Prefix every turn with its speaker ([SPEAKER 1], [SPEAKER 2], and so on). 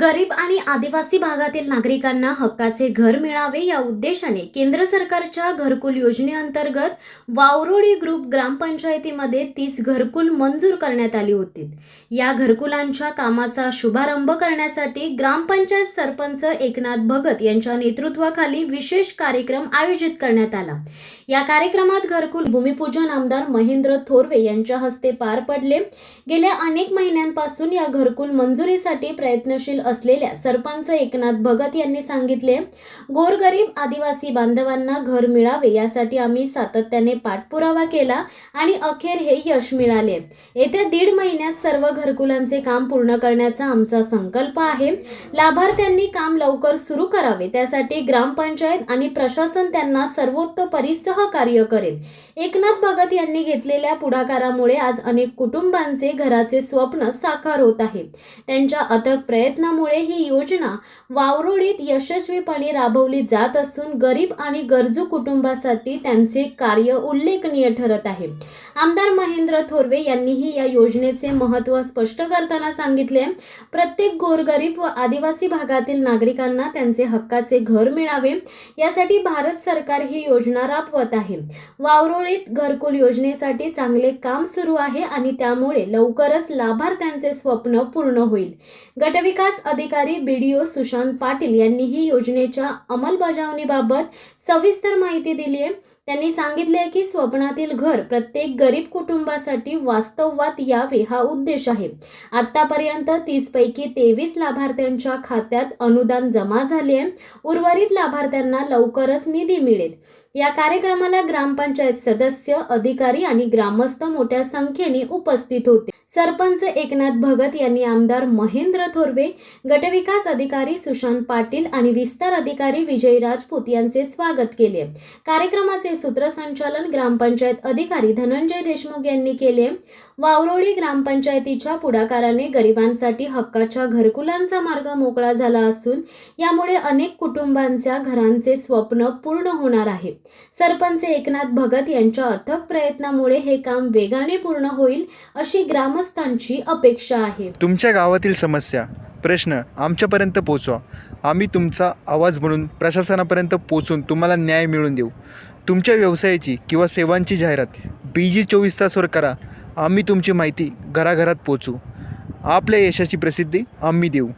[SPEAKER 1] गरीब आणि आदिवासी भागातील नागरिकांना हक्काचे घर मिळावे या उद्देशाने केंद्र सरकारच्या घरकुल योजनेअंतर्गत वावरोळी ग्रुप ग्रामपंचायतीमध्ये तीस घरकुल मंजूर करण्यात आली होती. या घरकुलांच्या कामाचा शुभारंभ करण्यासाठी ग्रामपंचायत सरपंच एकनाथ भगत यांच्या नेतृत्वाखाली विशेष कार्यक्रम आयोजित करण्यात आला. या कार्यक्रमात घरकुल भूमिपूजन आमदार महेंद्र थोरवे यांच्या हस्ते पार पडले. गेल्या अनेक महिन्यांपासून या घरकुल मंजुरीसाठी प्रयत्नशील असलेल्या सरपंच एकनाथ भगत यांनी सांगितले गोरगरीब आदिवासी बांधवांना घर मिळावे यासाठी आम्ही सातत्याने पाठपुरावा केला आणि अखेर हे यश मिळाले. येत्या दीड महिन्यात सर्व घरकुलांचे काम पूर्ण करण्याचा आमचा संकल्प आहे. लाभार्थ्यांनी काम लवकर सुरू करावे. त्यासाठी ग्रामपंचायत आणि प्रशासन त्यांना सर्वोत्तपरी सहकार्य करेल. एकनाथ भगत यांनी घेतलेल्या पुढाकारामुळे आज अनेक कुटुंबांचे घराचे स्वप्न साकार होत आहे. त्यांच्या अथक प्रयत्न असल्यामुळे ही योजना वावरोळीत यशस्वीपणे राबवली जात असून गरीब आणि गरजू कुटुंबासाठी त्यांचे कार्य उल्लेखनीय ठरत आहे. आमदार महेंद्र थोरवे यांनीही या योजनेचे महत्त्व स्पष्ट करताना सांगितले. प्रत्येक गोरगरीब व आदिवासी भागातील नागरिकांना त्यांचे हक्काचे घर मिळावे. यासाठी भारत सरकार ही योजना राबवत आहे. वावरोळीत घरकुल योजनेसाठी चांगले काम सुरू आहे आणि त्यामुळे लवकरच लाभार्थ्यांचे स्वप्न पूर्ण होईल. गटविकास अधिकारी बीडीओ सुशांत पाटील यांनी ही योजनेच्या अंमलबजावणीबाबत सविस्तर माहिती दिली आहे त्यांनी सांगितले की स्वप्नातील घर प्रत्येक गरीब कुटुंबासाठी वास्तवात यावे हा उद्देश आहे. आतापर्यंत तीस पैकी तेवीस लाभार्थ्यांच्या खात्यात अनुदान जमा झाले. आहे उर्वरित लाभार्थ्यांना लवकरच निधी मिळेल. या कार्यक्रमाला ग्रामपंचायत सदस्य अधिकारी आणि ग्रामस्थ मोठ्या संख्येने उपस्थित होते. सरपंच एकनाथ भगत यांनी आमदार महेंद्र थोरवे गटविकास अधिकारी सुशांत पाटील आणि विस्तार अधिकारी विजय राजपूत यांचे स्वागत केले. कार्यक्रमाचे सूत्रसंचालन ग्रामपंचायत अधिकारी धनंजय देशमुख यांनी केले. वावरोळी ग्रामपंचायतीच्या पुढाकाराने गरिबांसाठी हक्काच्या घरकुलांचा मार्ग मोकळा झाला असून यामुळे अनेक कुटुंबांच्या घरांचे स्वप्न पूर्ण होणार आहे. सरपंच एकनाथ भगत यांच्या अथक प्रयत्नामुळे हे काम वेगाने पूर्ण होईल अशी ग्रामस्थांची अपेक्षा आहे.
[SPEAKER 2] तुमच्या गावातील समस्या प्रश्न आमच्यापर्यंत पोचवा. आम्ही तुमचा आवाज म्हणून प्रशासनापर्यंत पोचून तुम्हाला न्याय मिळवून देऊ. तुमच्या व्यवसायाची किंवा सेवांची जाहिरात बी जी चोवीस तासवर करा. आम्ही तुमची माहिती घराघरात पोचू. आपल्या यशाची प्रसिद्धी आम्ही देऊ.